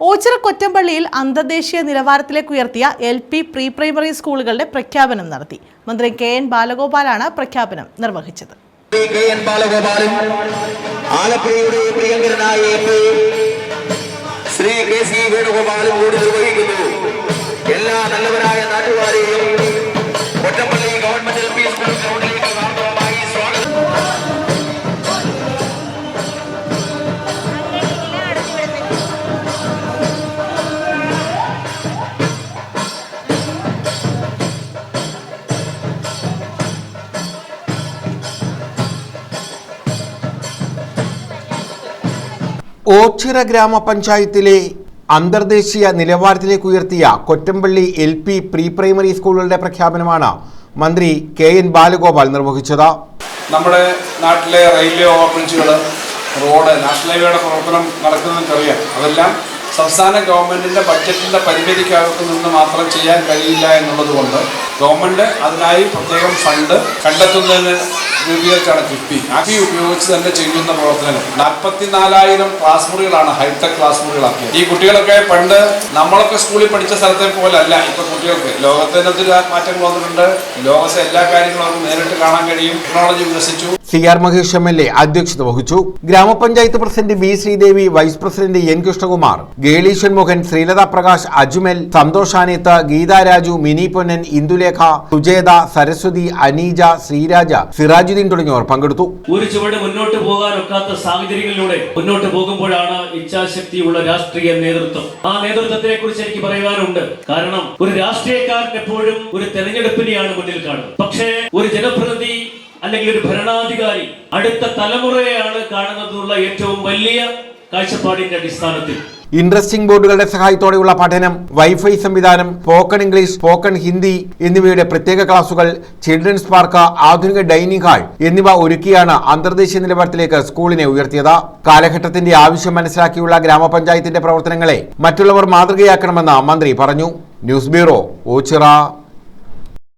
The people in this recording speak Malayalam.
ഓച്ചിറ കൊറ്റമ്പള്ളിയിൽ അന്തർദേശീയ നിലവാരത്തിലേക്ക് ഉയർത്തിയ എൽ പി പ്രീ പ്രൈമറി സ്കൂളുകളുടെ പ്രഖ്യാപനം നടത്തി. മന്ത്രി കെ എൻ ബാലഗോപാലാണ് പ്രഖ്യാപനം നിർവഹിച്ചത്. കെ എൻ ബാലഗോപാലും ആലപ്പുഴയുടെ പ്രിയങ്കരനായ ശ്രീ കെ സി വേണുഗോപാലും കൂടി നിർവഹിക്കുന്നു. ഓച്ചിറ ഗ്രാമപഞ്ചായത്തിലെ അന്തർദേശീയ നിലവാരത്തിലേക്ക് ഉയർത്തിയ Kottampally L P pre primary സ്കൂളുകളുടെ പ്രഖ്യാപനമാണ് മന്ത്രി കെ എൻ ബാലഗോപാൽ നിർവഹിച്ചത്. നമ്മുടെ നാട്ടിലെ റെയിൽവേ ഓവർബ്രിഡ്ജുകൾ റോഡ് നാഷണൽ ഹൈവേയുടെ പ്രവർത്തനം നടക്കുന്നതെന്നറിയാം. അതെല്ലാം സംസ്ഥാന ഗവൺമെന്റിന്റെ ബഡ്ജറ്റിന്റെ പരിമിതിക്കകത്ത് നിന്ന് മാത്രം ചെയ്യാൻ കഴിയില്ല എന്നുള്ളത് കൊണ്ട് ഗവൺമെന്റ് അതിനായി പ്രത്യേകം ഫണ്ട് കണ്ടെത്തുന്നതിന് രൂപീകരിച്ചാണ് കിഫ്ബി. അഫി ഉപയോഗിച്ച് തന്നെ ചെയ്യുന്ന പ്രവർത്തനങ്ങൾ. നാൽപ്പത്തിനാലായിരം ക്ലാസ് മുറികളാണ് ഹൈടെക് ക്ലാസ് മുറികളാക്കിയത്. ഈ കുട്ടികളൊക്കെ പണ്ട് നമ്മളൊക്കെ സ്കൂളിൽ പഠിച്ച സ്ഥലത്തെ പോലെ അല്ല. ഇപ്പൊ കുട്ടികൾക്ക് ലോകത്തിന് ഒത്തിരി മാറ്റങ്ങൾ വന്നിട്ടുണ്ട്. ലോകത്തെ എല്ലാ കാര്യങ്ങളും അവർക്ക് നേരിട്ട് കാണാൻ കഴിയും. ടെക്നോളജി വികസിച്ചു. C R Mahesh M L A അധ്യക്ഷത വഹിച്ചു. ഗ്രാമപഞ്ചായത്ത് president B Sreedevi vice president N Krishnakumar Geleeshwan Mohan Sreelatha Prakash Ajmal Santhosh Aneth Geetha Raju Mini Ponnan Indulekha Sujetha Saraswathi Aneeja Sreeraja Sirajuddin തുടങ്ങിയവർ പങ്കെടുത്തു. ഒരു ചുവട് മുന്നോട്ട് പോകാനൊക്കാത്ത സാഹചര്യങ്ങളിലൂടെ മുന്നോട്ട് പോകുമ്പോഴാണ് ഇച്ഛാശക്തിയുള്ള രാഷ്ട്രീയ നേതൃത്വം. ആ നേതൃത്വത്തെ കുറിച്ച് എനിക്ക് പറയാനുണ്ട്. കാരണം ഒരു രാഷ്ട്രീയക്കാരൻ എപ്പോഴും ഒരു തെരഞ്ഞെടുപ്പിനെയാണ് മുന്നിൽ കാണുന്നത്. പക്ഷേ ഒരു ജനപ്രതിനിധി അല്ലെങ്കിൽ ഒരു ഭരണാധികാരി അടുത്ത തലമുറയെയാണ് കാണുന്നതുള്ള ഏറ്റവും വലിയ കാഴ്ചപ്പാടിന്റെ അടിസ്ഥാനത്തിൽ. ഇൻട്രസ്റ്റിംഗ് ബോർഡുകളുടെ സഹായത്തോടെയുള്ള പഠനം വൈഫൈ സംവിധാനം സ്പോക്കൺ ഇംഗ്ലീഷ് സ്പോക്കൺ ഹിന്ദി എന്നിവയുടെ പ്രത്യേക ക്ലാസുകൾ ചിൽഡ്രൻസ് പാർക്ക് ആധുനിക ഡൈനിങ് ഹാൾ എന്നിവ ഒരുക്കിയാണ് അന്തർദേശീയ നിലവാരത്തിലേക്ക് സ്കൂളിനെ ഉയർത്തിയത്. കാലഘട്ടത്തിന്റെ ആവശ്യം മനസ്സിലാക്കിയുള്ള ഗ്രാമപഞ്ചായത്തിന്റെ പ്രവർത്തനങ്ങളെ മറ്റുള്ളവർ മാതൃകയാക്കണമെന്ന് മന്ത്രി പറഞ്ഞു. News bureau Ochira.